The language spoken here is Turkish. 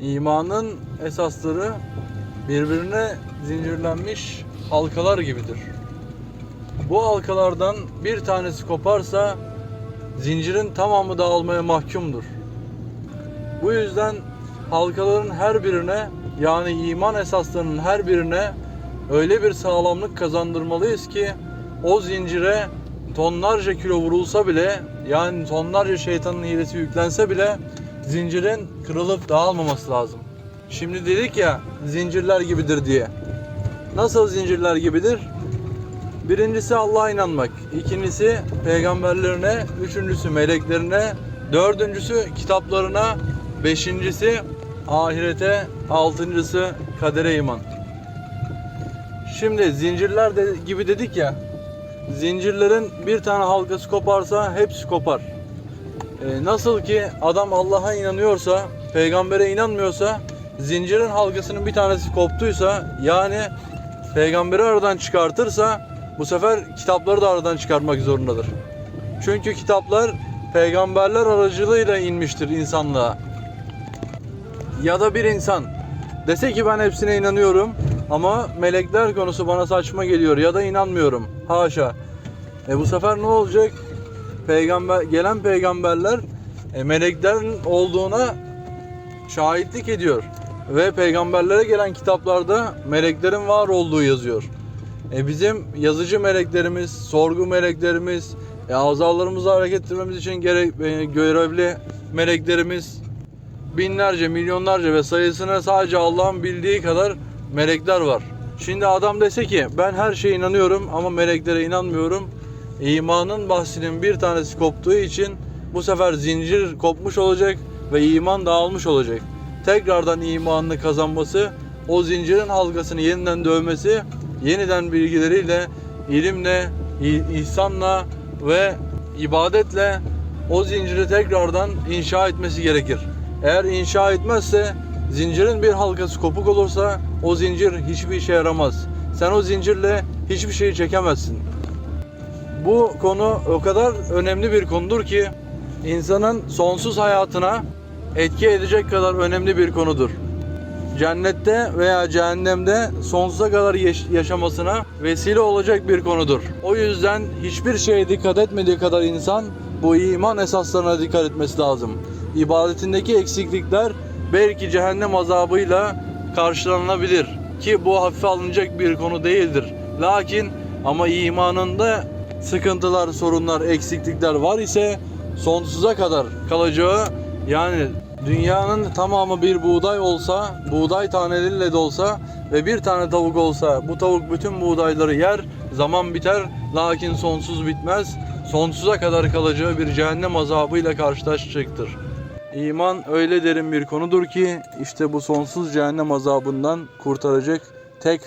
İmanın esasları birbirine zincirlenmiş halkalar gibidir. Bu halkalardan bir tanesi koparsa zincirin tamamı dağılmaya mahkumdur. Bu yüzden halkaların her birine yani iman esaslarının her birine öyle bir sağlamlık kazandırmalıyız ki o zincire tonlarca kilo vurulsa bile yani tonlarca şeytanın hilesi yüklense bile zincirin kırılıp dağılmaması lazım. Şimdi dedik ya zincirler gibidir diye. Nasıl zincirler gibidir? Birincisi Allah'a inanmak, ikincisi peygamberlerine, üçüncüsü meleklerine, dördüncüsü kitaplarına, beşincisi ahirete, altıncısı kadere iman. Şimdi zincirler de, gibi dedik ya, zincirlerin bir tane halkası koparsa hepsi kopar. Ee, nasıl ki adam Allah'a inanıyorsa, peygambere inanmıyorsa, zincirin halkasının bir tanesi koptuysa, yani peygamberi aradan çıkartırsa, bu sefer kitapları da aradan çıkartmak zorundadır. Çünkü kitaplar peygamberler aracılığıyla inmiştir insanlığa. Ya da bir insan dese ki ben hepsine inanıyorum ama melekler konusu bana saçma geliyor ya da inanmıyorum. Haşa. E bu sefer ne olacak? Peygamber gelen peygamberler e, meleklerin olduğuna şahitlik ediyor ve peygamberlere gelen kitaplarda meleklerin var olduğu yazıyor. E bizim yazıcı meleklerimiz, sorgu meleklerimiz, e, azalarımızı hareket ettirmemiz için gerek, e, görevli meleklerimiz binlerce, milyonlarca ve sayısına sadece Allah'ın bildiği kadar melekler var. Şimdi adam dese ki ben her şeye inanıyorum ama meleklere inanmıyorum. İmanın bahsinin bir tanesi koptuğu için bu sefer zincir kopmuş olacak ve iman dağılmış olacak. Tekrardan imanını kazanması, o zincirin halkasını yeniden dövmesi, yeniden bilgileriyle, ilimle, ihsanla ve ibadetle o zinciri tekrardan inşa etmesi gerekir. Eğer inşa etmezse zincirin bir halkası kopuk olursa o zincir hiçbir işe yaramaz. Sen o zincirle hiçbir şeyi çekemezsin. Bu konu o kadar önemli bir konudur ki insanın sonsuz hayatına etki edecek kadar önemli bir konudur. Cennette veya cehennemde sonsuza kadar yaş- yaşamasına vesile olacak bir konudur. O yüzden hiçbir şeye dikkat etmediği kadar insan bu iman esaslarına dikkat etmesi lazım. İbadetindeki eksiklikler belki cehennem azabıyla karşılanabilir ki bu hafife alınacak bir konu değildir. Lakin ama imanında sıkıntılar, sorunlar, eksiklikler var ise sonsuza kadar kalacağı yani dünyanın tamamı bir buğday olsa, buğday taneleriyle de olsa ve bir tane tavuk olsa bu tavuk bütün buğdayları yer, zaman biter lakin sonsuz bitmez. Sonsuza kadar kalacağı bir cehennem azabıyla karşılaşacaktır. İman öyle derin bir konudur ki işte bu sonsuz cehennem azabından kurtaracak tek